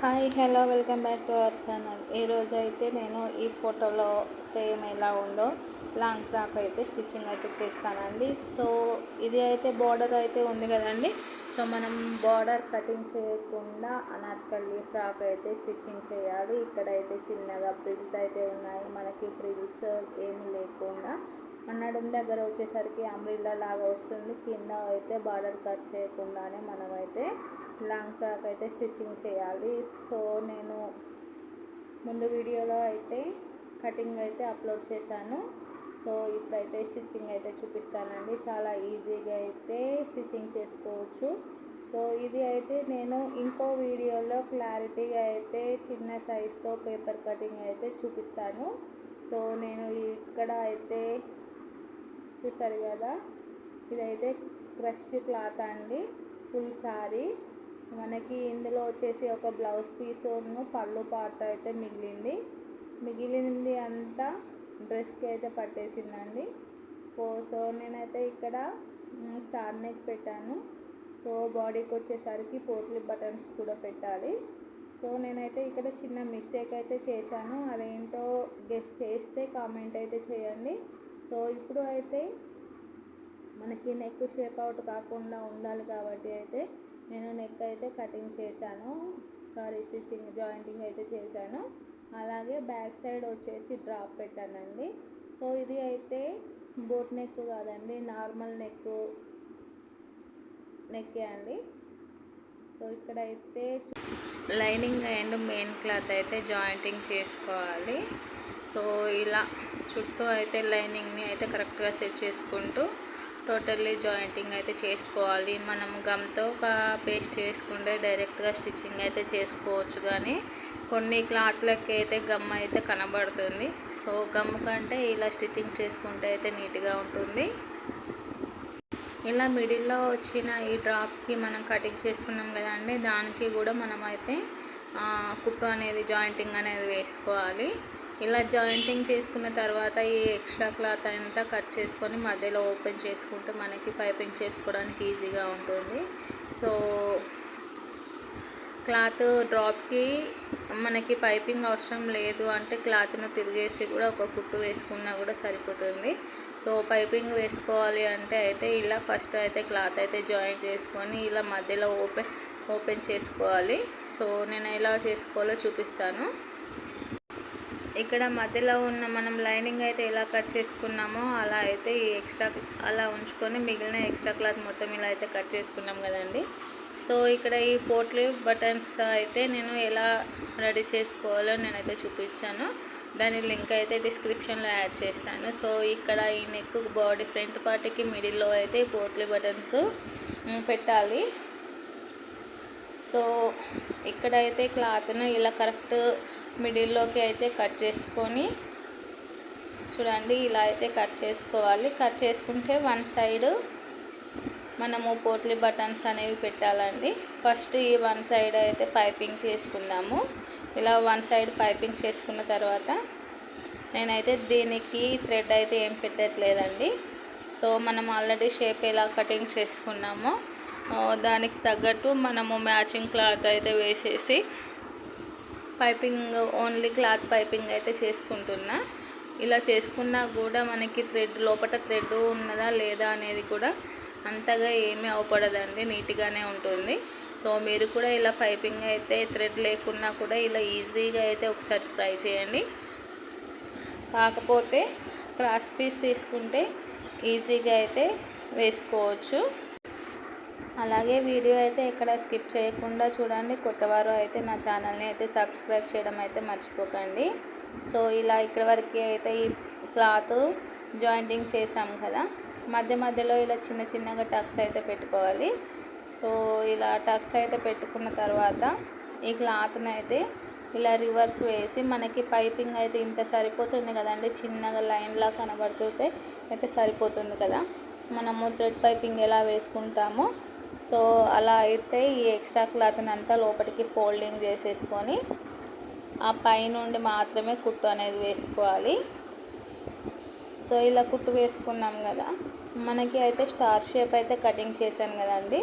Hi hello welcome back to our channel. ఈరోజు అయితే నేను ఈ ఫోటోలో సేమ్ ఎలా ఉందో లాంగ్ ఫ్రాక్ అయితే స్టిచ్చింగ్ అయితే చేస్తానండి. సో ఇది అయితే బార్డర్ అయితే ఉంది కదండి. సో మనం బార్డర్ కటింగ్ చేయకుండా అనార్కల్లి ఫ్రాక్ అయితే స్టిచ్చింగ్ చేయాలి. ఇక్కడైతే చిన్నగా ఫ్రిల్స్ అయితే ఉన్నాయి. మనకి ఫ్రిల్స్ ఏమి లేకుండా అన్నడం దగ్గర వచ్చేసరికి అంబ్రిల్లా లాగా వస్తుంది. కింద అయితే బార్డర్ కట్ చేయకుండానే మనమైతే లాంగ్ ఫ్రాక్ అయితే స్టిచ్చింగ్ చేయాలి. సో నేను ముందు వీడియోలో అయితే కటింగ్ అయితే అప్లోడ్ చేశాను. సో ఇప్పుడైతే స్టిచ్చింగ్ అయితే చూపిస్తానండి. చాలా ఈజీగా అయితే స్టిచ్చింగ్ చేసుకోవచ్చు. సో ఇది అయితే నేను ఇంకో వీడియోలో క్లారిటీగా అయితే చిన్న సైజ్తో పేపర్ కటింగ్ అయితే చూపిస్తాను. సో నేను ఇక్కడ అయితే చూసారు కదా ఇదైతే క్రష్ క్లాత్ అండి. ఫుల్ శారీ మనకి ఇందులో వచ్చేసి ఒక బ్లౌజ్ పీసును పళ్ళు పాట అయితే మిగిలింది. మిగిలింది అంతా డ్రెస్కి అయితే పట్టేసిందండి. సో సో నేనైతే ఇక్కడ స్టార్ నెక్ పెట్టాను. సో బాడీకి వచ్చేసరికి పోట్లీ బటన్స్ కూడా పెట్టాలి. సో నేనైతే ఇక్కడ చిన్న మిస్టేక్ అయితే చేశాను. అదేంటో గెస్ట్ చేస్తే కామెంట్ అయితే చేయండి. సో ఇప్పుడు అయితే మనకి నెక్ షేప్ అవుట్ కాకుండా ఉండాలి కాబట్టి అయితే నేను నెక్ అయితే కటింగ్ చేశాను. సారీ స్టిచ్చింగ్ జాయింటింగ్ అయితే చేశాను. అలాగే బ్యాక్ సైడ్ వచ్చేసి డ్రాప్ పెట్టానండి. సో ఇది అయితే బోట్ నెక్ కాదండి నార్మల్ నెక్ నెక్కే అండి. సో ఇక్కడైతే లైనింగ్ అండ్ మెయిన్ క్లాత్ అయితే జాయింటింగ్ చేసుకోవాలి. సో ఇలా చుట్టూ అయితే లైనింగ్ని అయితే కరెక్ట్గా సెట్ చేసుకుంటూ టోటల్లీ జాయింటింగ్ అయితే చేసుకోవాలి. మనం గమ్తో ఒక పేస్ట్ చేసుకుంటే డైరెక్ట్గా స్టిచ్చింగ్ అయితే చేసుకోవచ్చు కానీ కొన్ని క్లాత్లకి అయితే గమ్ అయితే కనబడుతుంది. సో గమ్ కంటే ఇలా స్టిచ్చింగ్ చేసుకుంటే అయితే నీట్గా ఉంటుంది. ఇలా మిడిల్లో వచ్చిన ఈ డ్రాప్కి మనం కటింగ్ చేసుకున్నాం కదండి దానికి కూడా మనమైతే కుక్ కుట్టు అనేది జాయింటింగ్ అనేది వేసుకోవాలి. ఇలా జాయింటింగ్ చేసుకున్న తర్వాత ఈ ఎక్స్ట్రా క్లాత్ అంతా కట్ చేసుకొని మధ్యలో ఓపెన్ చేసుకుంటే మనకి పైపింగ్ చేసుకోవడానికి ఈజీగా ఉంటుంది. సో క్లాత్ డ్రాప్కి మనకి పైపింగ్ అవసరం లేదు అంటే క్లాత్ను తిరిగేసి కూడా ఒక కుట్టు వేసుకున్నా కూడా సరిపోతుంది. సో పైపింగ్ వేసుకోవాలి అంటే అయితే ఇలా ఫస్ట్ అయితే క్లాత్ అయితే జాయింట్ చేసుకొని ఇలా మధ్యలో ఓపెన్ ఓపెన్ చేసుకోవాలి. సో నేను ఎలా చేసుకోవాలో చూపిస్తాను. ఇక్కడ మధ్యలో ఉన్న మనం లైనింగ్ అయితే ఎలా కట్ చేసుకున్నామో అలా అయితే ఈ ఎక్స్ట్రా అలా ఉంచుకొని మిగిలిన ఎక్స్ట్రా క్లాత్ మొత్తం ఇలా అయితే కట్ చేసుకున్నాం కదండి. సో ఇక్కడ ఈ పోర్ట్లీ బటన్స్ అయితే నేను ఎలా రెడీ చేసుకోవాలో నేనైతే చూపించాను. దాని లింక్ అయితే డిస్క్రిప్షన్లో యాడ్ చేస్తాను. సో ఇక్కడ ఈ నెక్ బాడీ ఫ్రంట్ పార్ట్కి మిడిల్లో అయితే పోర్ట్లీ బటన్స్ పెట్టాలి. సో ఇక్కడైతే క్లాత్ను ఇలా కరెక్ట్ మిడిల్లోకి అయితే కట్ చేసుకొని చూడండి ఇలా అయితే కట్ చేసుకోవాలి. కట్ చేసుకుంటే వన్ సైడ్ మనము పోట్లీ బటన్స్ అనేవి పెట్టాలండి. ఫస్ట్ ఈ వన్ సైడ్ అయితే పైపింగ్ చేసుకుందాము. ఇలా వన్ సైడ్ పైపింగ్ చేసుకున్న తర్వాత నేనైతే దీనికి థ్రెడ్ అయితే ఏం పెట్టట్లేదండి. సో మనం ఆల్రెడీ షేప్ ఎలా కటింగ్ చేసుకున్నామో దానికి తగ్గట్టు మనము మ్యాచింగ్ క్లాత్ అయితే వేసేసి పైపింగ్ ఓన్లీ క్లాత్ పైపింగ్ అయితే చేసుకుంటున్నా. ఇలా చేసుకున్నా కూడా మనకి థ్రెడ్ లోపల థ్రెడ్ ఉన్నదా లేదా అనేది కూడా అంతగా ఏమీ అవపడదండి నీట్గానే ఉంటుంది. సో మీరు కూడా ఇలా పైపింగ్ అయితే థ్రెడ్ లేకున్నా కూడా ఇలా ఈజీగా అయితే ఒకసారి ట్రై చేయండి. కాకపోతే క్రాస్ పీస్ తీసుకుంటే ఈజీగా అయితే వేసుకోవచ్చు. అలాగే వీడియో అయితే ఎక్కడ స్కిప్ చేయకుండా చూడండి. కొత్తవారు అయితే నా ఛానల్ని అయితే సబ్స్క్రైబ్ చేయడం అయితే మర్చిపోకండి. సో ఇలా ఇక్కడ వరకు అయితే ఈ క్లాత్ జాయింటింగ్ చేసాం కదా. మధ్య మధ్యలో ఇలా చిన్న చిన్నగా టక్స్ అయితే పెట్టుకోవాలి. సో ఇలా టక్స్ అయితే పెట్టుకున్న తర్వాత ఈ క్లాత్ని అయితే ఇలా రివర్స్ వేసి మనకి పైపింగ్ అయితే ఇంత సరిపోతుంది కదండి. చిన్నగా లైన్లా కనబడుతుంటే అయితే సరిపోతుంది కదా. మనము థ్రెడ్ పైపింగ్ ఎలా వేసుకుంటామో సో అలా అయితే ఈ ఎక్స్ట్రా క్లాత్ని అంతా లోపలికి ఫోల్డింగ్ చేసేసుకొని ఆ పైనుండి మాత్రమే కుట్టు అనేది వేసుకోవాలి. సో ఇలా కుట్టు వేసుకున్నాం కదా మనకి అయితే స్టార్ షేప్ అయితే కటింగ్ చేశాను కదండి.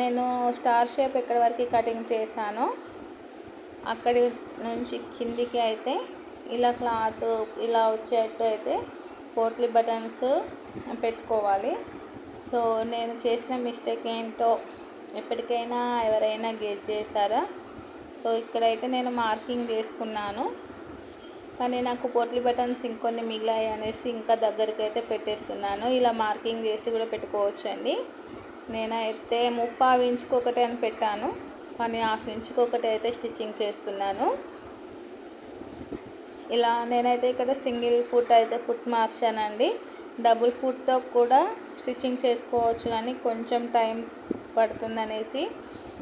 నేను స్టార్ షేప్ ఎక్కడి వరకు కటింగ్ చేశానో అక్కడి నుంచి కిందికి అయితే ఇలా క్లాత్ ఇలా వచ్చేట్టు అయితే పోట్లీ బటన్స్ పెట్టుకోవాలి. సో నేను చేసిన మిస్టేక్ ఏంటో ఎప్పటికైనా ఎవరైనా గెట్ చేస్తారా సో ఇక్కడైతే నేను మార్కింగ్ చేసుకున్నాను కానీ నాకు పొట్లి బటన్స్ ఇంకొన్ని మిగిలాయి అనేసి ఇంకా దగ్గరికి అయితే పెట్టేస్తున్నాను. ఇలా మార్కింగ్ చేసి కూడా పెట్టుకోవచ్చండి. నేనైతే ముప్పావు ఇంచుకొకటి అని పెట్టాను. కానీ హాఫ్ ఇంచుకొకటి అయితే స్టిచ్చింగ్ చేస్తున్నాను. ఇలా నేనైతే ఇక్కడ సింగిల్ ఫుట్ అయితే ఫుట్ మార్చానండి. డబుల్ ఫుట్తో కూడా స్టిచ్చింగ్ చేసుకోవచ్చు కానీ కొంచెం టైం పడుతుందనేసి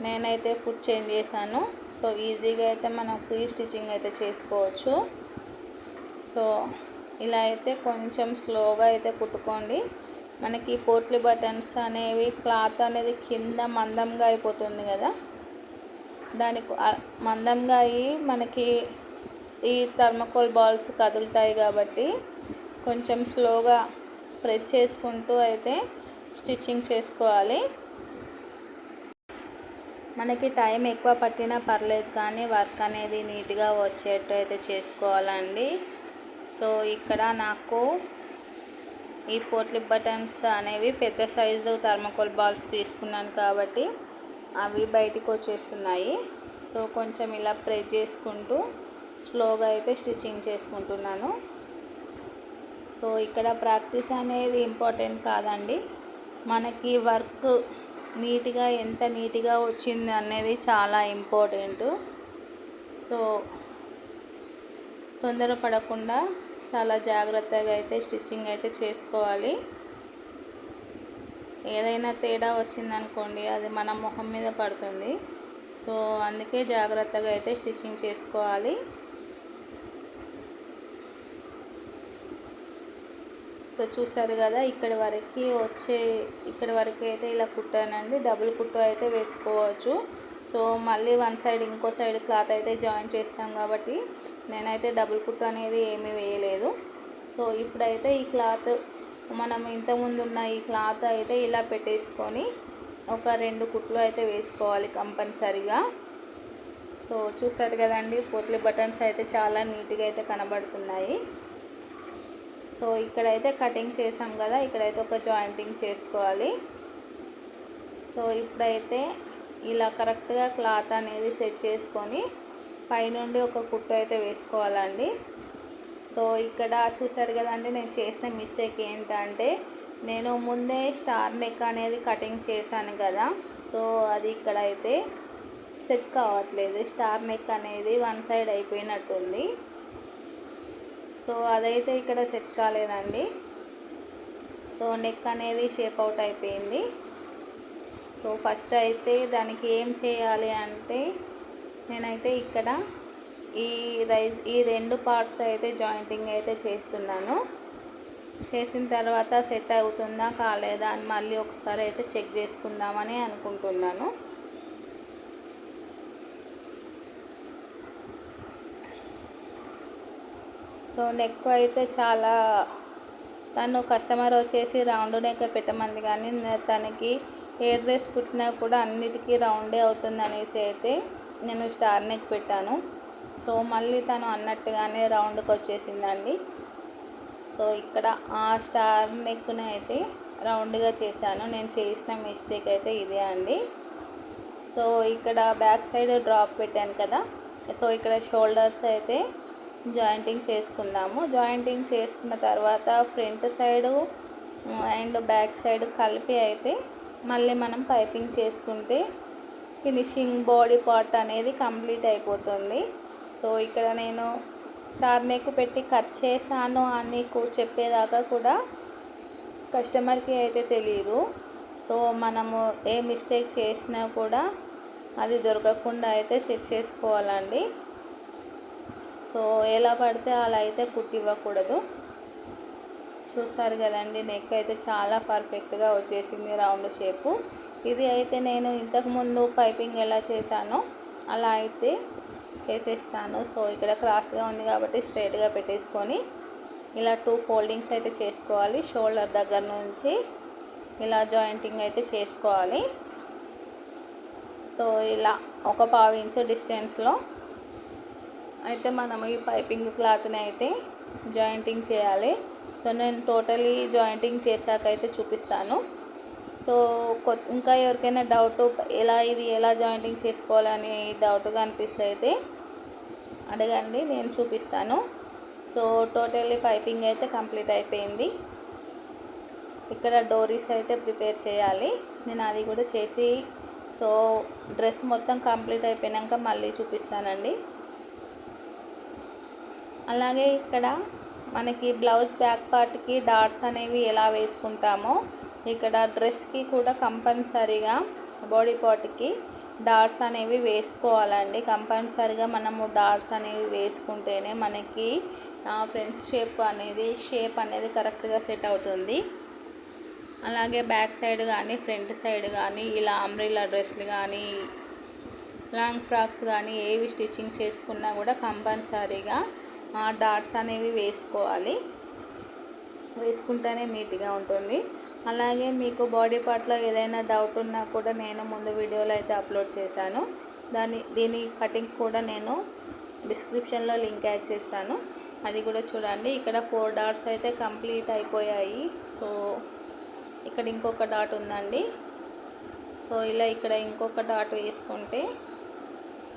నేనైతే ఫుట్ చేంజ్ చేశాను. సో ఈజీగా అయితే మనం ఫ్రీ స్టిచ్చింగ్ అయితే చేసుకోవచ్చు. సో ఇలా అయితే కొంచెం స్లోగా అయితే కుట్టుకోండి. మనకి పోట్లీ బటన్స్ అనేవి క్లాత్ అనేది కింద మందంగా అయిపోతుంది కదా. దానికి మందంగా అయ్యి మనకి ఈ థర్మకోల్ బాల్స్ కదులుతాయి కాబట్టి కొంచెం స్లోగా ప్రెస్ చేసుకుంటూ అయితే స్టిచ్చింగ్ చేసుకోవాలి. మనకి టైం ఎక్కువ పట్టినా పర్లేదు కానీ వర్క్ అనేది నీట్గా వచ్చేట్టు అయితే చేసుకోవాలండి. సో ఇక్కడ నాకు ఈ పోట్లి బటన్స్ అనేవి పెద్ద సైజు థర్మకోల్ బాల్స్ తీసుకున్నాను కాబట్టి అవి బయటికి వచ్చేస్తున్నాయి. సో కొంచెం ఇలా ప్రెస్ చేసుకుంటూ స్లోగా అయితే స్టిచ్చింగ్ చేసుకుంటున్నాను. సో ఇక్కడ ప్రాక్టీస్ అనేది ఇంపార్టెంట్ కాదండి. మనకి వర్క్ నీట్గా ఎంత నీట్గా వచ్చింది అనేది చాలా ఇంపార్టెంట్. సో తొందరపడకుండా చాలా జాగ్రత్తగా అయితే స్టిచ్చింగ్ అయితే చేసుకోవాలి. ఏదైనా తేడా వచ్చిందనుకోండి అది మన మొహం మీద పడుతుంది. సో అందుకే జాగ్రత్తగా అయితే స్టిచ్చింగ్ చేసుకోవాలి. సో చూసారు కదా ఇక్కడ వరకు వచ్చే ఇక్కడ వరకు అయితే ఇలా కుట్టానండి. డబుల్ కుట్టు అయితే వేసుకోవచ్చు. సో మళ్ళీ వన్ సైడ్ ఇంకో సైడ్ క్లాత్ అయితే జాయిన్ చేస్తాం కాబట్టి నేనైతే డబుల్ కుట్టు అనేది ఏమీ వేయలేదు. సో ఇప్పుడైతే ఈ క్లాత్ మనం ఇంతకుముందు ఉన్న ఈ క్లాత్ అయితే ఇలా పెట్టేసుకొని ఒక రెండు కుట్లు అయితే వేసుకోవాలి కంపల్సరిగా. సో చూసారు కదండి పోట్లీ బటన్స్ అయితే చాలా నీట్గా అయితే కనబడుతున్నాయి. సో ఇక్కడైతే కటింగ్ చేసాం కదా ఇక్కడైతే ఒక జాయింటింగ్ చేసుకోవాలి. సో ఇప్పుడైతే ఇలా కరెక్ట్గా క్లాత్ అనేది సెట్ చేసుకొని పైనుండి ఒక కుట్టు అయితే వేసుకోవాలండి. సో ఇక్కడ చూసారు కదండి నేను చేసిన మిస్టేక్ ఏంటంటే నేను ముందే స్టార్ నెక్ అనేది కటింగ్ చేశాను కదా సో అది ఇక్కడ అయితే సెట్ కావట్లేదు. స్టార్ నెక్ అనేది వన్ సైడ్ అయిపోయినట్టుంది. సో అదైతే ఇక్కడ సెట్ కాలేదండి. సో నెక్ అనేది షేప్ అవుట్ అయిపోయింది. సో ఫస్ట్ అయితే దానికి ఏం చేయాలి అంటే నేనైతే ఇక్కడ ఈ రైస్ ఈ రెండు పార్ట్స్ అయితే జాయింటింగ్ అయితే చేస్తున్నాను. చేసిన తర్వాత సెట్ అవుతుందా కాలేదా అని మళ్ళీ ఒకసారి అయితే చెక్ చేసుకుందామని అనుకుంటున్నాను. సో నెక్ అయితే చాలా తను కస్టమర్ వచ్చేసి రౌండ్ నెక్ పెట్టమంది కానీ తనకి హెయిర్ డ్రెస్ కుట్టినా కూడా అన్నిటికీ రౌండే అవుతుంది అనేసి అయితే నేను స్టార్ నెక్ పెట్టాను. సో మళ్ళీ తను అన్నట్టుగానే రౌండ్కి వచ్చేసిందండి. సో ఇక్కడ ఆ స్టార్ నెక్ని అయితే రౌండ్గా చేశాను. నేను చేసిన మిస్టేక్ అయితే ఇదే అండి. సో ఇక్కడ బ్యాక్ సైడ్ డ్రాప్ పెట్టాను కదా. సో ఇక్కడ షోల్డర్స్ అయితే జాయింటింగ్ చేసుకుందాము. జాయింటింగ్ చేసుకున్న తర్వాత front side and back side కలిపి అయితే మళ్ళీ మనం పైపింగ్ చేసుకుంటే ఫినిషింగ్ బాడీ పార్ట్ అనేది కంప్లీట్ అయిపోతుంది. సో ఇక్కడ నేను స్టార్ నెక్ పెట్టి కట్ చేశాను అని చెప్పేదాకా కూడా కస్టమర్కి అయితే తెలియదు సో మనము ఏ మిస్టేక్ చేసినా కూడా అది దొరకకుండా అయితే సెట్ చేసుకోవాలండి. సో ఎలా పడితే అలా అయితే కుట్టివ్వకూడదు. చూసారు కదండి నెక్ అయితే చాలా పర్ఫెక్ట్గా వచ్చేసింది రౌండ్ షేపు ఇది అయితే నేను ఇంతకుముందు పైపింగ్ ఎలా చేశానో అలా అయితే చేసేస్తాను. సో ఇక్కడ క్రాస్గా ఉంది కాబట్టి స్ట్రైట్గా పెట్టేసుకొని ఇలా టూ ఫోల్డింగ్స్ అయితే చేసుకోవాలి. షోల్డర్ దగ్గర నుంచి ఇలా జాయింటింగ్ అయితే చేసుకోవాలి. సో ఇలా ఒక పావు ఇంచు డిస్టెన్స్లో అయితే మనం ఈ పైపింగ్ క్లాత్ని అయితే జాయింటింగ్ చేయాలి. సో నేను టోటలీ జాయింటింగ్ చేశాక అయితే చూపిస్తాను. సో కొత్త ఇంకా ఎవరికైనా డౌట్ ఎలా ఇది ఎలా జాయింటింగ్ చేసుకోవాలని డౌట్గా అనిపిస్తే అయితే అడగండి నేను చూపిస్తాను. సో టోటల్లీ పైపింగ్ అయితే కంప్లీట్ అయిపోయింది. ఇక్కడ డోరీస్ అయితే ప్రిపేర్ చేయాలి. నేను అది కూడా చేసి సో డ్రెస్ మొత్తం కంప్లీట్ అయిపోయాక మళ్ళీ చూపిస్తానండి. అలాగే ఇక్కడ మనకి బ్లౌజ్ బ్యాక్ పార్ట్కి డాట్స్ అనేవి ఎలా వేసుకుంటామో ఇక్కడ డ్రెస్కి కూడా కంపల్సరీగా బాడీ పార్ట్కి డాట్స్ అనేవి వేసుకోవాలండి. కంపల్సరీగా మనము డాట్స్ అనేవి వేసుకుంటేనే మనకి ఫ్రంట్ షేప్ అనేది షేప్ అనేది కరెక్ట్గా సెట్ అవుతుంది. అలాగే బ్యాక్ సైడ్ కానీ ఫ్రంట్ సైడ్ కానీ ఇలా అంబ్రిల్లా డ్రెస్లు కానీ లాంగ్ ఫ్రాక్స్ కానీ ఏవి స్టిచ్చింగ్ చేసుకున్నా కూడా కంపల్సరీగా డాట్స్ అనేవి వేసుకోవాలి. వేసుకుంటేనే నీట్గా ఉంటుంది. అలాగే మీకు బాడీ పార్ట్లో ఏదైనా డౌట్ ఉన్నా కూడా నేను ముందు వీడియోలో అయితే అప్లోడ్ చేశాను. దాని దీని కటింగ్ కూడా నేను డిస్క్రిప్షన్లో లింక్ యాడ్ చేస్తాను. అది కూడా చూడండి. ఇక్కడ ఫోర్ డాట్స్ అయితే కంప్లీట్ అయిపోయాయి. సో ఇక్కడ ఇంకొక డాట్ ఉందండి. సో ఇలా ఇక్కడ ఇంకొక డాట్ వేసుకుంటే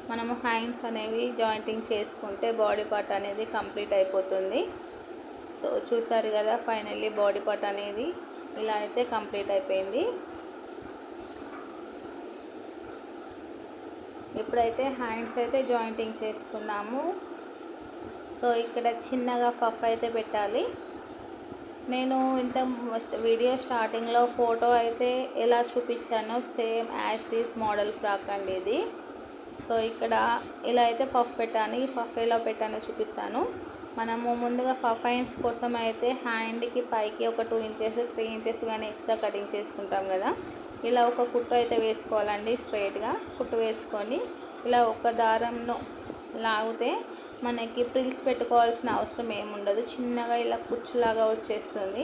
మనము హ్యాండ్స్ అనేవి జాయింటింగ్ చేసుకుంటే బాడీ పార్ట్ అనేది కంప్లీట్ అయిపోతుంది. సో చూసారు కదా ఫైనల్లీ బాడీ పార్ట్ అనేది ఇలా అయితే కంప్లీట్ అయిపోయింది. ఇప్పుడైతే హ్యాండ్స్ అయితే జాయింటింగ్ చేసుకున్నాము. సో ఇక్కడ చిన్నగా పఫ్ అయితే పెట్టాలి. నేను ఇంత వీడియో స్టార్టింగ్లో ఫోటో అయితే ఎలా చూపించానో same as these model frock అండి ఇది. సో ఇక్కడ ఇలా అయితే పఫ్ పెట్టాను ఈ పఫ్ ఎలా పెట్టానో చూపిస్తాను. మనము ముందుగా పఫ్ ఐన్స్ కోసం అయితే హ్యాండ్కి పైకి ఒక టూ ఇంచెస్ త్రీ ఇంచెస్ కానీ ఎక్స్ట్రా కటింగ్ చేసుకుంటాం కదా. ఇలా ఒక కుట్టు అయితే వేసుకోవాలండి స్ట్రైట్గా. కుట్టు వేసుకొని ఇలా ఒక దారంను లాగితే మనకి ప్రిల్స్ పెట్టుకోవాల్సిన అవసరం ఏముండదు చిన్నగా ఇలా కుచ్చులాగా వచ్చేస్తుంది.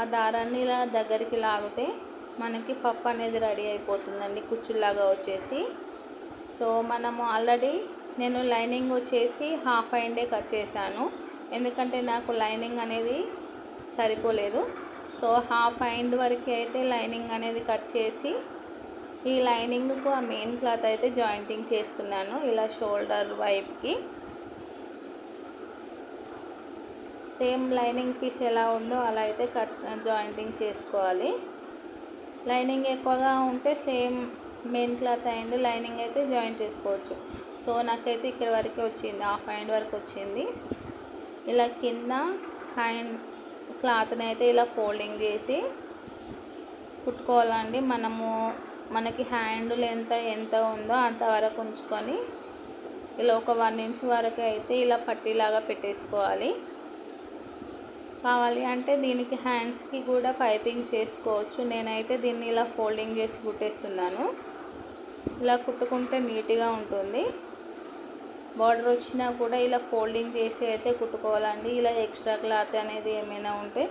ఆ దారాన్ని ఇలా దగ్గరికి లాగితే మనకి పప్పు అనేది రెడీ అయిపోతుందండి కుచ్చులాగా వచ్చేసి. సో మనము ఆల్రెడీ నేను లైనింగ్ వచ్చేసి హాఫ్ హ్యాండే కట్ చేశాను. ఎందుకంటే నాకు లైనింగ్ అనేది సరిపోలేదు. సో హాఫ్ హ్యాండ్ వరకు అయితే లైనింగ్ అనేది కట్ చేసి ఈ లైనింగ్కు ఆ మెయిన్ క్లాత్ అయితే జాయింటింగ్ చేస్తున్నాను ఇలా షోల్డర్ వైపుకి. సేమ్ లైనింగ్ పీస్ ఎలా ఉందో అలా అయితే కట్ జాయింటింగ్ చేసుకోవాలి. లైనింగ్ ఎక్కువగా ఉంటే same main cloth and lining అయితే జాయిన్ చేసుకోవచ్చు. సో నాకైతే ఇక్కడ వరకు వచ్చింది హాఫ్ హ్యాండ్ వరకు వచ్చింది. ఇలా కింద హ్యాండ్ క్లాత్ని అయితే ఇలా ఫోల్డింగ్ చేసి కుట్టుకోవాలండి. మనము మనకి హ్యాండ్ ఎంత ఎంత ఉందో అంతవరకు ఉంచుకొని ఇలా ఒక వన్ ఇంచ్ వరకు అయితే ఇలా పట్టీలాగా పెట్టేసుకోవాలి. కావాలి అంటే దీనికి హ్యాండ్స్కి కూడా పైపింగ్ చేసుకోవచ్చు. నేనైతే దీన్ని ఇలా ఫోల్డింగ్ చేసి కుట్టేస్తున్నాను. ఇలా కుట్టుకుంటే నీట్గా ఉంటుంది. బార్డర్ వచ్చినా కూడా ఇలా ఫోల్డింగ్ చేసి అయితే కుట్టుకోవాలండి. ఇలా ఎక్స్ట్రా క్లాత్ అనేది ఏమైనా ఉంటే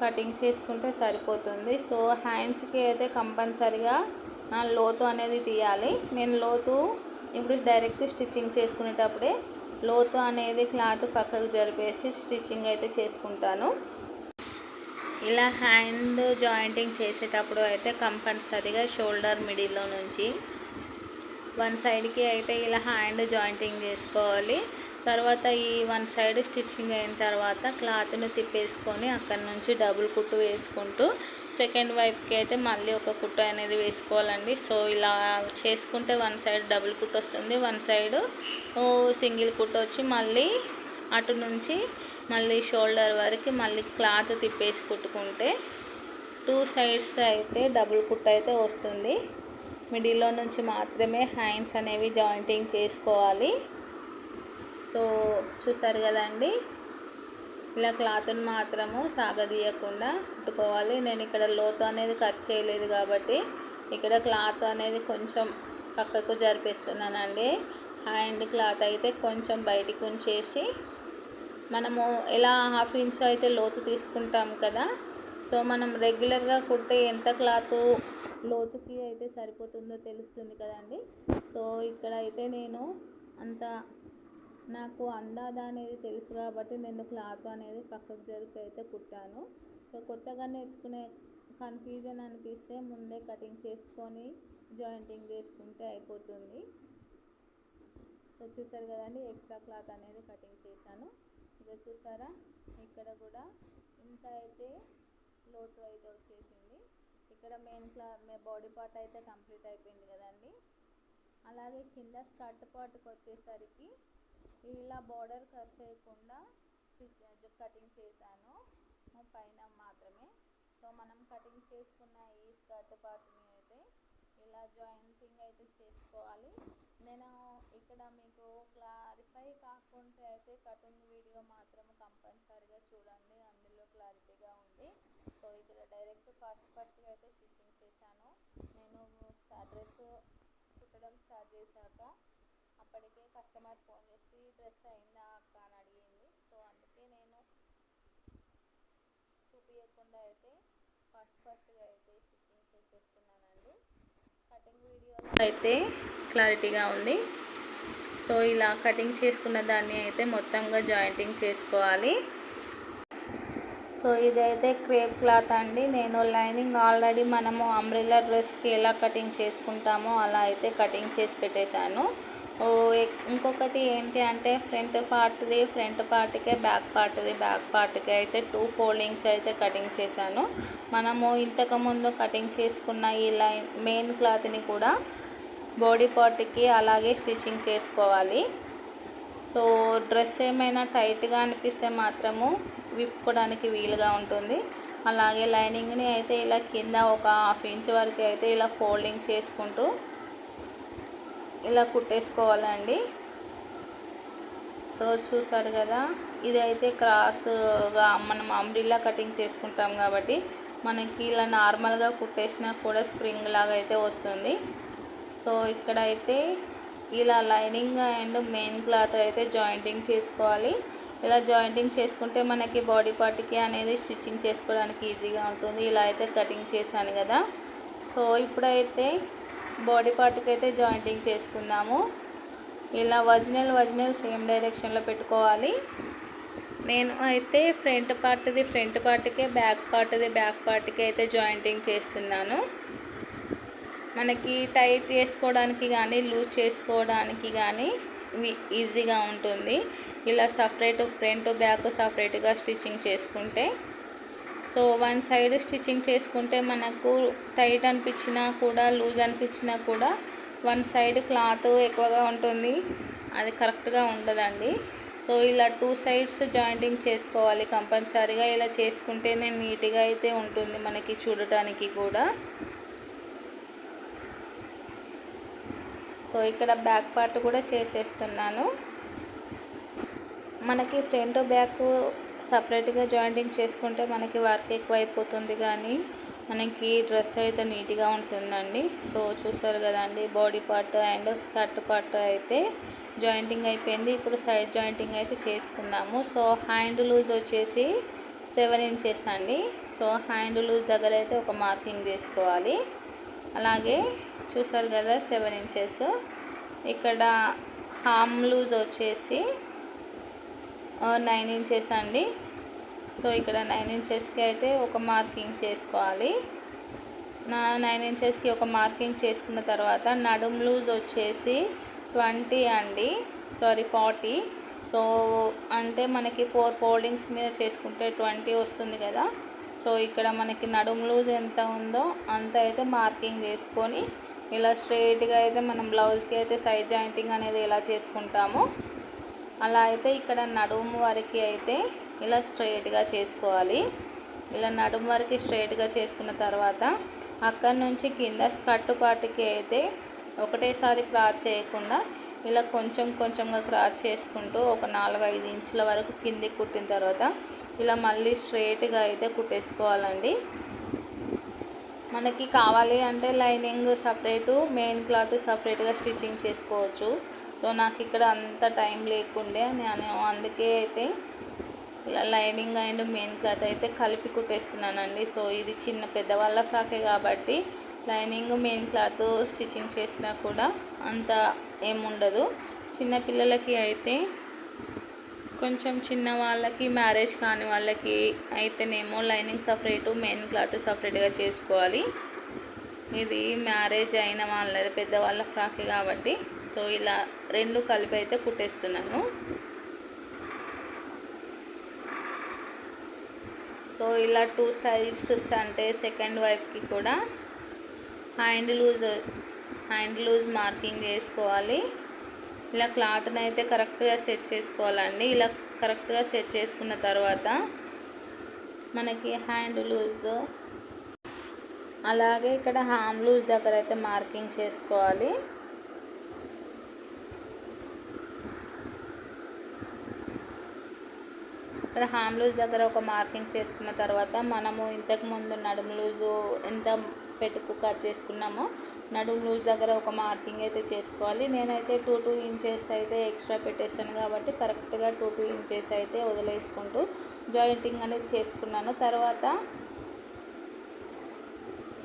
కటింగ్ చేసుకుంటే సరిపోతుంది. సో హ్యాండ్స్కి అయితే కంపల్సరిగా లోతు అనేది తీయాలి. నేను లోతు ఇప్పుడు డైరెక్ట్ స్టిచ్చింగ్ చేసుకునేటప్పుడే లోతు అనేది క్లాత్ పక్కకు జరిపేసి స్టిచ్చింగ్ అయితే చేసుకుంటాను. ఇలా హ్యాండ్ జాయింటింగ్ చేసేటప్పుడు అయితే కంపల్సరీగా షోల్డర్ మిడిల్లో నుంచి వన్ సైడ్కి అయితే ఇలా హ్యాండ్ జాయింటింగ్ చేసుకోవాలి. తర్వాత ఈ వన్ సైడ్ స్టిచ్చింగ్ అయిన తర్వాత క్లాత్ను తిప్పేసుకొని అక్కడ నుంచి డబుల్ కుట్టు వేసుకుంటూ సెకండ్ వైపుకి అయితే మళ్ళీ ఒక కుట్టు అనేది వేసుకోవాలండి. సో ఇలా చేసుకుంటే వన్ సైడ్ డబుల్ కుట్టు వస్తుంది. వన్ సైడ్ సింగిల్ కుట్టు వచ్చి మళ్ళీ అటు నుంచి మళ్ళీ షోల్డర్ వరకు మళ్ళీ క్లాత్ తిప్పేసి కుట్టుకుంటే టూ సైడ్స్ అయితే డబుల్ కుట్టు అయితే వస్తుంది. మిడిల్లో నుంచి మాత్రమే హ్యాండ్స్ అనేవి జాయింటింగ్ చేసుకోవాలి. సో చూసారు కదండి? ఇలా క్లాత్ని మాత్రము సాగదీయకుండా కుట్టుకోవాలి. నేను ఇక్కడ లోతు అనేది కట్ చేయలేదు కాబట్టి ఇక్కడ క్లాత్ అనేది కొంచెం పక్కకు జరిపిస్తున్నానండి. హ్యాండ్ క్లాత్ అయితే కొంచెం బయటికి ఉంచేసి మనము ఎలా హాఫ్ ఇంచ్ అయితే లోతు తీసుకుంటాం కదా? సో మనం రెగ్యులర్గా కుట్టే ఎంత క్లాత్ లోతుకి అయితే సరిపోతుందో తెలుస్తుంది కదండి. సో ఇక్కడ అయితే నేను అంత నాకు అందాద అనేది తెలుసు కాబట్టి నేను క్లాత్ అనేది పక్కకు జరిపి అయితే కుట్టాను. సో కొత్తగా నేర్చుకునే కన్ఫ్యూజన్ అనిపిస్తే ముందే కటింగ్ చేసుకొని జాయింటింగ్ చేసుకుంటే అయిపోతుంది. సో చూసారు కదండి ఎక్స్ట్రా క్లాత్ అనేది కటింగ్ చేశాను. ఇక చూసారా ఇక్కడ కూడా ఇంత అయితే లోతు అయితే వచ్చేసింది. ఇక్కడ మెయిన్ క్లా బాడీ పార్ట్ అయితే కంప్లీట్ అయిపోయింది కదండి. అలాగే కింద స్కర్ట్ పార్ట్కి వచ్చేసరికి ఇలా బార్డర్ కట్ చేయకుండా కటింగ్ చేశాను. పైన మాత్రమే. సో మనం కటింగ్ చేసుకున్న ఈ స్కర్ట్ పార్ట్ని అయితే ఇలా జాయింటింగ్ అయితే చేసుకోవాలి. నేను ఇక్కడ మీకు క్లారిఫై కాకుంటే అయితే కటింగ్ వీడియో మాత్రం కంపల్సరీగా చూడండి. అందులో క్లారిటీగా ఉంది. సో ఇక్కడ డైరెక్ట్ ఫస్ట్ ఫస్ట్గా అయితే స్టిచ్చింగ్ చేశాను. నేను డ్రెస్ కుట్టడం స్టార్ట్ చేశాక అప్పటికే కస్టమర్ ఫోన్ చేసి డ్రెస్ అయిందా అక్క? అని అడిగింది. సో అందుకే నేను చూపించకుండా అయితే ఫస్ట్ ఫస్ట్గా అయితే స్టిచ్చింగ్ చేసేస్తున్నానండి. కటింగ్ వీడియోలో అయితే క్లారిటీగా ఉంది. సో ఇలా కటింగ్ చేసుకున్న దాన్ని అయితే మొత్తంగా జాయింటింగ్ చేసుకోవాలి. సో ఇదైతే క్రేప్ క్లాత్ అండి. నేను లైనింగ్ ఆల్రెడీ మనము అంబ్రిల్లా డ్రెస్కి ఎలా కటింగ్ చేసుకుంటామో అలా అయితే కటింగ్ చేసి పెట్టేశాను. ఇంకొకటి ఏంటి అంటే ఫ్రంట్ పార్ట్ది ఫ్రంట్ పార్ట్కే బ్యాక్ పార్ట్ది బ్యాక్ పార్ట్కి అయితే టూ ఫోల్డింగ్స్ అయితే కటింగ్ చేశాను. మనము ఇంతకుముందు కటింగ్ చేసుకున్న ఈ లైన్ మెయిన్ క్లాత్ని కూడా బాడీ పార్ట్కి అలాగే స్టిచ్చింగ్ చేసుకోవాలి. సో డ్రెస్ ఏమైనా టైట్గా అనిపిస్తే మాత్రము విప్పుకోవడానికి వీలుగా ఉంటుంది. అలాగే లైనింగ్ని అయితే ఇలా కింద ఒక హాఫ్ ఇంచ్ వరకు అయితే ఇలా ఫోల్డింగ్ చేసుకుంటూ ఇలా కుట్టేసుకోవాలండి. సో చూసారు కదా ఇది అయితే క్రాస్గా మనం అంబ్రిల్లా కటింగ్ చేసుకుంటాం కాబట్టి మనకి ఇలా నార్మల్గా కుట్టేసినా కూడా స్ప్రింగ్ లాగా అయితే వస్తుంది. సో ఇక్కడ అయితే ఇలా లైనింగ్ అండ్ మెయిన్ క్లాత్ అయితే జాయింటింగ్ చేసుకోవాలి. ఇలా జాయింటింగ్ చేసుకుంటే మనకి బాడీ పార్ట్కి అనేది స్టిచ్చింగ్ చేసుకోవడానికి ఈజీగా ఉంటుంది. ఇలా అయితే కటింగ్ చేశాను కదా. సో ఇప్పుడైతే బాడీ పార్ట్కి అయితే జాయింటింగ్ చేసుకుందాము. ఇలా ఒరిజినల్ వజినల్ సేమ్ డైరెక్షన్లో పెట్టుకోవాలి. నేను అయితే ఫ్రంట్ పార్ట్ది ఫ్రంట్ పార్ట్కే బ్యాక్ పార్ట్ది బ్యాక్ పార్ట్కి అయితే జాయింటింగ్ చేస్తున్నాను. మనకి టైట్ చేసుకోవడానికి కానీ లూజ్ చేసుకోవడానికి కానీ ఈజీగా ఉంటుంది. ఇలా సపరేట్ ఫ్రంట్ బ్యాక్ సపరేట్గా స్టిచ్చింగ్ చేసుకుంటే సో వన్ సైడ్ స్టిచ్చింగ్ చేసుకుంటే మనకు టైట్ అనిపించినా కూడా లూజ్ అనిపించినా కూడా వన్ సైడ్ క్లాత్ ఎక్కువగా ఉంటుంది. అది కరెక్ట్గా ఉండదండి. సో ఇలా టూ సైడ్స్ జాయింటింగ్ చేసుకోవాలి కంపల్సరీగా. ఇలా చేసుకుంటేనే నీట్గా అయితే ఉంటుంది మనకి చూడటానికి కూడా. సో ఇక్కడ బ్యాక్ పార్ట్ కూడా చేసేస్తున్నాను. మనకి ఫ్రంట్ బ్యాక్ సపరేట్గా జాయింటింగ్ చేసుకుంటే మనకి వర్క్ ఎక్కువైపోతుంది కానీ మనకి డ్రెస్ అయితే నీట్గా ఉంటుందండి. సో చూసారు కదండి body part and skirt part అయితే జాయింటింగ్ అయిపోయింది. ఇప్పుడు సైడ్ జాయింటింగ్ అయితే చేసుకుందాము. సో హ్యాండ్ లూజ్ వచ్చేసి సెవెన్ ఇంచెస్ అండి. సో హ్యాండ్ లూజ్ దగ్గర అయితే ఒక మార్కింగ్ చేసుకోవాలి. అలాగే చూసారు కదా సెవెన్ ఇంచెస్. ఇక్కడ హామ్ లూజ్ వచ్చేసి నైన్ ఇంచెస్ అండి. సో ఇక్కడ నైన్ ఇంచెస్కి అయితే ఒక మార్కింగ్ చేసుకోవాలి. నా నైన్ ఇంచెస్కి ఒక మార్కింగ్ చేసుకున్న తర్వాత నడుం లూజ్ వచ్చేసి ట్వంటీ అండి. Sorry forty. సో అంటే మనకి ఫోర్ ఫోల్డింగ్స్ మీద చేసుకుంటే ట్వంటీ వస్తుంది కదా. సో ఇక్కడ మనకి నడుం లూజ్ ఎంత ఉందో అంత అయితే మార్కింగ్ చేసుకొని ఇలా స్ట్రైట్గా అయితే మనం బ్లౌజ్కి అయితే సైడ్ జాయింటింగ్ అనేది ఎలా చేసుకుంటామో అలా అయితే ఇక్కడ నడుము వరకు అయితే ఇలా స్ట్రైట్గా చేసుకోవాలి. ఇలా నడుము వరకు స్ట్రైట్గా చేసుకున్న తర్వాత అక్కడి నుంచి కింద స్కర్ట్ పాటికి అయితే ఒకటేసారి క్రాస్ చేయకుండా ఇలా కొంచెం కొంచెంగా క్రాస్ చేసుకుంటూ ఒక నాలుగు ఐదు ఇంచుల వరకు కిందికి కుట్టిన తర్వాత ఇలా మళ్ళీ స్ట్రైట్గా అయితే కుట్టేసుకోవాలండి. మనకి కావాలి అంటే లైనింగ్ సపరేటు మెయిన్ క్లాత్ సపరేట్గా స్టిచ్చింగ్ చేసుకోవచ్చు. సో నాకు ఇక్కడ అంత టైం లేకుండే నేను అందుకే అయితే ఇలా లైనింగ్ అండ్ మెయిన్ క్లాత్ అయితే కలిపి కుట్టేస్తున్నానండి. సో ఇది చిన్న పెద్దవాళ్ళ ఫ్రాకే కాబట్టి లైనింగ్ మెయిన్ క్లాత్ స్టిచ్చింగ్ చేసినా కూడా అంత ఏముండదు. చిన్నపిల్లలకి అయితే కొంచెం చిన్న వాళ్ళకి మ్యారేజ్ కాని వాళ్ళకి అయితేనేమో లైనింగ్ సపరేటు మెయిన్ క్లాత్ సపరేట్గా చేసుకోవాలి. ఇది మ్యారేజ్ అయిన వాళ్ళది పెద్దవాళ్ళ ఫ్రాక్ కాబట్టి. సో ఇలా రెండు కలిపి అయితే కుట్టేస్తున్నాను. సో ఇలా టూ సైడ్స్ అంటే సెకండ్ వైపుకి కూడా hand loose hand loose marking చేసుకోవాలి. ఇలా క్లాత్ని అయితే కరెక్ట్గా సెట్ చేసుకోవాలండి. ఇలా కరెక్ట్గా సెట్ చేసుకున్న తర్వాత మనకి హ్యాండ్ లూజ్ అలాగే ఇక్కడ హామ్ లూజ్ దగ్గర అయితే మార్కింగ్ చేసుకోవాలి. ఇక్కడ హామ్ లూజ్ దగ్గర ఒక మార్కింగ్ చేసుకున్న తర్వాత మనము ఇంతకు ముందు నడుము లూజు ఎంత పెట్టుకు కట్ చేసుకున్నామో నడుము లూజ్ దగ్గర ఒక మార్కింగ్ అయితే చేసుకోవాలి. నేనైతే టూ టూ ఇంచెస్ అయితే ఎక్స్ట్రా పెట్టేసాను కాబట్టి కరెక్ట్గా టూ టూ ఇంచెస్ అయితే వదిలేసుకుంటూ జాయింటింగ్ అనేది చేసుకున్నాను. తర్వాత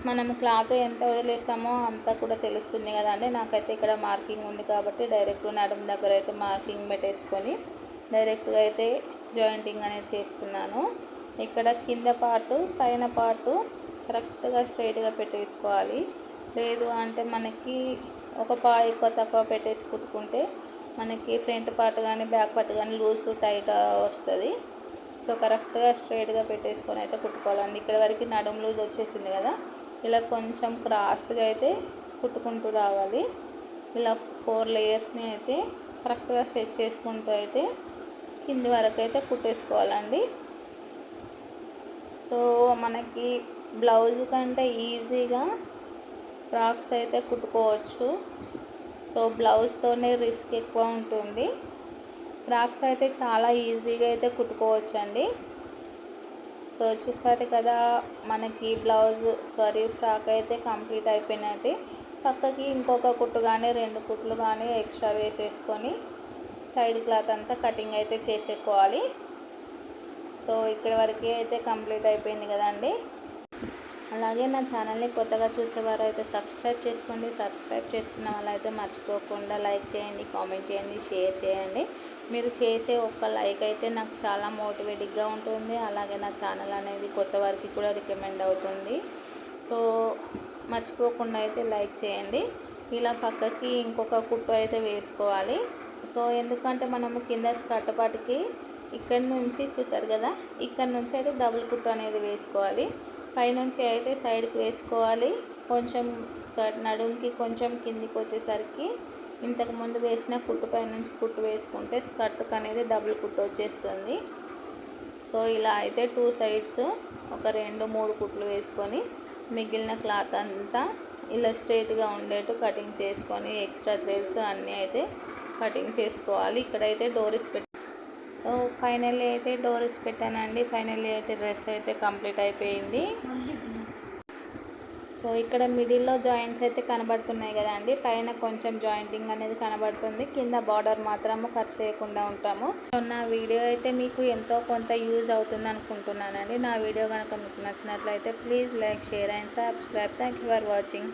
మనం క్లాత్ ఎంత వదిలేసామో అంతా కూడా తెలుస్తుంది కదండి నాకైతే ఇక్కడ మార్కింగ్ ఉంది కాబట్టి డైరెక్ట్ నడుము దగ్గర అయితే మార్కింగ్ పెట్టేసుకొని డైరెక్ట్గా అయితే జాయింటింగ్ అనేది చేస్తున్నాను. ఇక్కడ కింద పార్టు పైన పార్టు కరెక్ట్గా స్ట్రైట్గా పెట్టేసుకోవాలి. లేదు అంటే మనకి ఒక పా ఎక్కువ తక్కువ పెట్టేసి కుట్టుకుంటే మనకి ఫ్రంట్ పార్ట్ కానీ బ్యాక్ పార్ట్ కానీ లూజ్ టైట్ వస్తుంది. సో కరెక్ట్గా స్ట్రైట్గా పెట్టేసుకొని అయితే కుట్టుకోవాలండి. ఇక్కడ వరకు నడుము లూజ్ వచ్చేసింది కదా ఇలా కొంచెం క్రాస్గా అయితే కుట్టుకుంటూ రావాలి. ఇలా ఫోర్ లేయర్స్ని అయితే కరెక్ట్గా సెట్ చేసుకుంటూ అయితే కింది వరకు అయితే కుట్టేసుకోవాలండి. సో మనకి బ్లౌజ్ కంటే ఈజీగా ఫ్రాక్స్ అయితే కుట్టుకోవచ్చు. సో బ్లౌజ్తోనే రిస్క్ ఎక్కువ ఉంటుంది. ఫ్రాక్స్ అయితే చాలా ఈజీగా అయితే కుట్టుకోవచ్చు అండి సో చూసారు కదా మనకి బ్లౌజ్ సారీ ఫ్రాక్ అయితే కంప్లీట్ అయిపోయినట్టు. పక్కకి ఇంకొక కుట్టు కానీ రెండు కుట్లు కానీ ఎక్స్ట్రా వేసేసుకొని సైడ్ క్లాత్ అంతా కటింగ్ అయితే చేసేసుకోవాలి. సో ఇక్కడ వరకు అయితే కంప్లీట్ అయిపోయింది కదండి. అలాగే నా ఛానల్ని కొత్తగా చూసేవారు అయితే సబ్స్క్రైబ్ చేసుకోండి. సబ్స్క్రైబ్ చేసుకున్న వాళ్ళైతే మర్చిపోకుండా లైక్ చేయండి కామెంట్ చేయండి షేర్ చేయండి. మీరు చేసే ఒక్క లైక్ అయితే నాకు చాలా మోటివేటివ్గా ఉంటుంది. అలాగే నా ఛానల్ అనేది కొత్త వారికి కూడా రికమెండ్ అవుతుంది. సో మర్చిపోకుండా అయితే లైక్ చేయండి. ఇలా పక్కకి ఇంకొక కుట్టు అయితే వేసుకోవాలి. సో ఎందుకంటే మనము కింద స్కర్ట్ ఇక్కడి ఇక్కడ నుంచి చూసారు కదా ఇక్కడ నుంచి అయితే డబుల్ కుట్టు అనేది వేసుకోవాలి. పైనుంచి అయితే సైడ్కి వేసుకోవాలి. కొంచెం స్కర్ట్ నడుముకి కొంచెం కిందికి వచ్చేసరికి ఇంతకు ముందు వేసిన కుట్టు పైనుంచి కుట్టు వేసుకుంటే స్కర్ట్కి అనేది డబుల్ కుట్టు వచ్చేస్తుంది. సో ఇలా అయితే టూ సైడ్స్ ఒక రెండు మూడు కుట్లు వేసుకొని మిగిలిన క్లాత్ అంతా ఇలా స్ట్రైట్గా ఉండేట్టు కటింగ్ చేసుకొని ఎక్స్ట్రా థ్రెడ్స్ అన్నీ అయితే కటింగ్ చేసుకోవాలి. ఇక్కడైతే డోరీస్ పెట్టి సో ఫైనల్లీ అయితే డోర్స్ పెట్టానండి. ఫైనల్లీ అయితే డ్రెస్ అయితే కంప్లీట్ అయిపోయింది. సో ఇక్కడ మిడిల్లో జాయింట్స్ అయితే కనబడుతున్నాయి కదండి. పైన కొంచెం జాయింటింగ్ అనేది కనబడుతుంది. కింద బార్డర్ మాత్రము కట్ చేయకుండా ఉంటాము. సో నా వీడియో అయితే మీకు ఎంతో కొంత యూజ్ అవుతుంది అనుకుంటున్నానండి. నా వీడియో కనుక మీకు నచ్చినట్లయితే please like share and subscribe. Thank you for watching